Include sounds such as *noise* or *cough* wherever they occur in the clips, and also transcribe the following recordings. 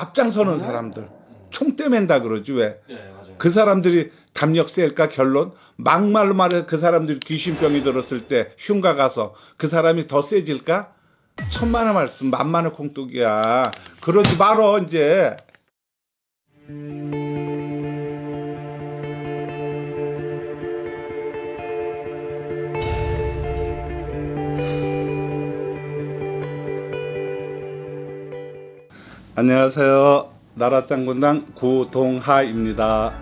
앞장서는 사람들 총대 맨다 그러지 왜? 네. 그 사람들이 담력 셀까 결론 막말로 말해 그 사람들이 귀신병이 들었을 때 흉가 가서 그 사람이 더 세질까? 천만의 말씀 만만의 콩떡이야. 그러지 말어 이제. 안녕하세요. 나라짱군당 구동하입니다.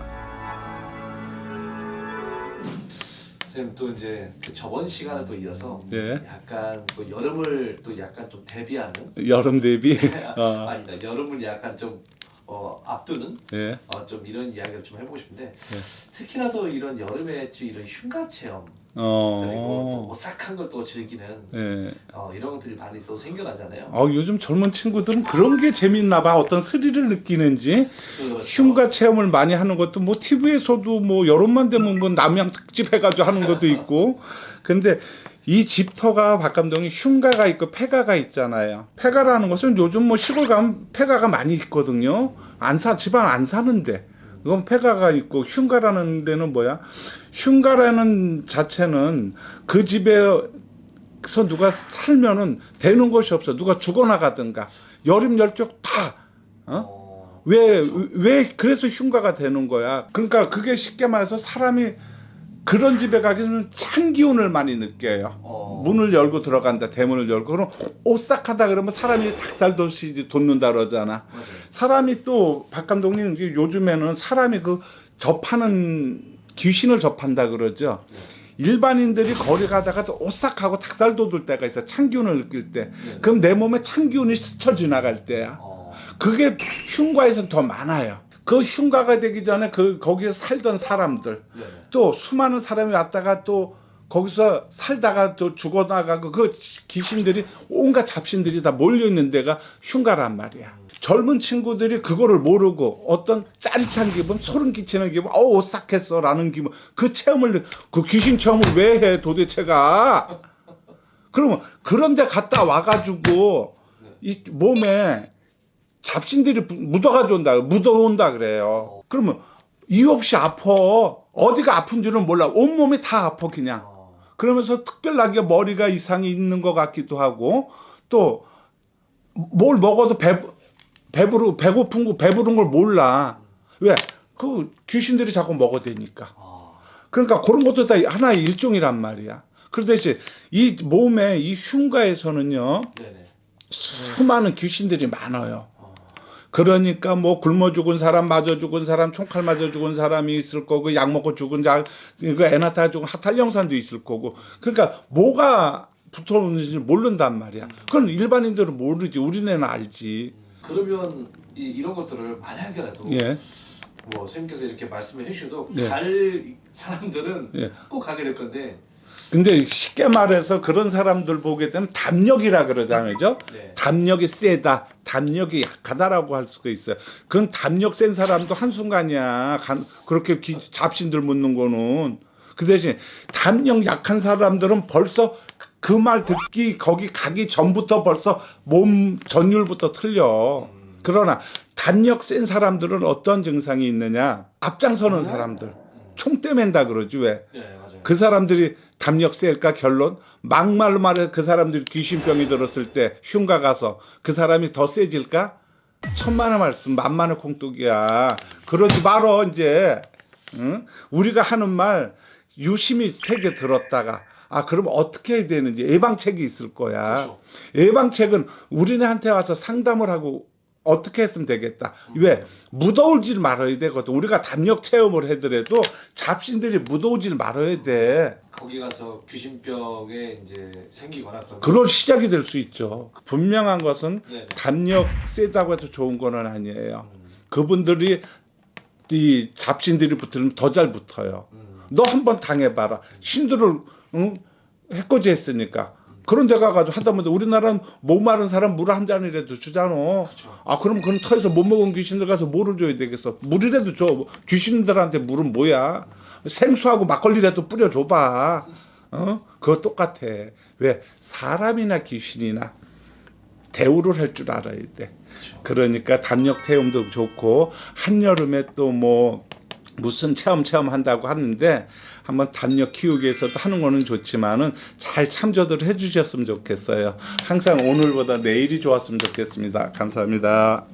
선생님 또 이제 그 저번 시간에 또 이어서 예. 약간 또 여름을 또 약간 좀 대비하는 여름 대비. *laughs* 아, 어, 아니다 여름을 약간 좀 어, 앞두는 예. 어, 좀 이런 이야기를 좀 해보고 싶은데 네. 특히나 또 이런 여름에 또 이런 흉가 체험 그리고 또 어. 오싹한 걸 또 즐기는 예. 어, 이런 것들이 많이 또 생겨나잖아요. 아, 요즘 젊은 친구들은 그런 게 재밌나 봐. 어떤 스릴을 느끼는지. 그렇죠. 흉가 체험을 많이 하는 것도 뭐 TV에서도 뭐 여름만 되면 뭐 남양 특집 해가지고 하는 것도 있고. 근데 이 집터가 박감동이 흉가가 있고 폐가가 있잖아요. 폐가라는 것은 요즘 뭐 시골 가면 폐가가 많이 있거든요. 안 사, 집안 안 사는데. 그건 폐가가 있고 흉가라는 데는 뭐야? 흉가라는 자체는 그 집에서 누가 살면은 되는 것이 없어. 누가 죽어나가든가 여름 열쪽 다 어? 어, 왜, 왜, 그래서 흉가가 되는 거야. 그러니까 그게 쉽게 말해서 사람이 그런 집에 가기 전에 찬 기운을 많이 느껴요. 어. 문을 열고 들어간다, 대문을 열고. 그럼 오싹하다 그러면 사람이 닭살도시 돋는다 그러잖아. 맞아요. 사람이 또, 박 감독님, 요즘에는 사람이 그 접하는, 귀신을 접한다 그러죠. 일반인들이 거리 가다가 또 오싹하고 닭살 돋을 때가 있어. 찬 기운을 느낄 때. 네. 그럼 내 몸에 찬 기운이 스쳐 지나갈 때야. 어, 그게 흉가에서는 더 많아요. 그 흉가가 되기 전에 그 거기에 살던 사람들 네. 또 수많은 사람이 왔다가 또 거기서 살다가 또 죽어나가고 그 귀신들이 온갖 잡신들이 다 몰려 있는 데가 흉가란 말이야. 젊은 친구들이 그거를 모르고 어떤 짜릿한 기분, 소름 끼치는 기분, 어 오싹했어 라는 기분, 그 체험을 느- 그 귀신 체험을 왜 해 도대체가? 그러면 그런 데 갔다 와가지고 이 몸에 잡신들이 부- 묻어가지고 온다, 묻어온다 그래요. 그러면 이유 없이 아파. 어디가 아픈 줄은 몰라. 온몸이 다 아파, 그냥. 어, 그러면서 특별하게 머리가 이상이 있는 것 같기도 하고, 또, 뭘 먹어도 배, 배부르, 배고픈 거, 배부른 걸 몰라. 왜? 그 귀신들이 자꾸 먹어대니까. 어, 그러니까 그런 것도 다 하나의 일종이란 말이야. 그런데 이 몸에 이 흉가에서는요, 네네. 수많은 귀신들이 많아요. 어, 그러니까 뭐 굶어 죽은 사람, 맞아 죽은 사람, 총칼 맞아 죽은 사람이 있을 거고, 약 먹고 죽은 자, 그 애나타 죽은 하탈영산도 있을 거고. 그러니까 뭐가 붙어오는지 모른단 말이야. 그건 일반인들은 모르지. 우리네는 알지. 그러면 이, 이런 것들을 만약에라도 예. 뭐 선생님께서 이렇게 말씀을 해주셔도 네. 갈 사람들은 예. 꼭 가게 될 건데 근데 쉽게 말해서 그런 사람들 보게 되면 담력이라 그러잖아요. 그죠? 네. 담력이 세다, 담력이 약하다라고 할 수가 있어요. 그건 담력 센 사람도 한순간이야. 간- 그렇게 기- 잡신들 묻는 거는. 그 대신 담력 약한 사람들은 벌써 그 말 듣기, 거기 가기 전부터 벌써 몸 전율부터 틀려. 그러나 담력 센 사람들은 어떤 증상이 있느냐? 앞장서는 사람들. 총대 맨다 그러지, 왜? 네. 그 사람들이 담력 셀까 결론 막말로 말해 그 사람들이 귀신병이 들었을 때 흉가 가서 그 사람이 더 세질까 천만의 말씀 만만의 콩떡이야 그러지 말어 이제 응? 우리가 하는 말 유심히 새겨 들었다가 아 그럼 어떻게 해야 되는지 예방책이 있을 거야 그렇죠. 예방책은 우리네한테 와서 상담을 하고 어떻게 했으면 되겠다. 왜 무더울질 말아야 되거든. 우리가 담력 체험을 하더라도 잡신들이 무더울질 말아야 돼. 거기 가서 귀신병에 이제 생기거나 그런 그럴 시작이 될 수 있죠. 분명한 것은 네네. 담력 세다고 해서 좋은 거는 아니에요. 그분들이 이 잡신들이 붙으면 더 잘 붙어요. 너 한번 당해봐라. 신들을 응? 해코지 했으니까. 그런 데 가 가지고 하다못해 우리나라는 목마른 사람 물 한 잔이라도 주잖아. 아 그럼 그런 터에서 못 먹은 귀신들 가서 뭐를 줘야 되겠어? 물이라도 줘. 귀신들한테 물은 뭐야? 생수하고 막걸리라도 뿌려줘봐. 어? 그거 똑같아. 왜 사람이나 귀신이나 대우를 할 줄 알아야 돼. 그러니까 담력 체험도 좋고 한여름에 또뭐 무슨 체험 체험 한다고 하는데 한번 담력 키우기 위해서도 하는 거는 좋지만은 잘 참조들 해주셨으면 좋겠어요. 항상 오늘보다 내일이 좋았으면 좋겠습니다. 감사합니다.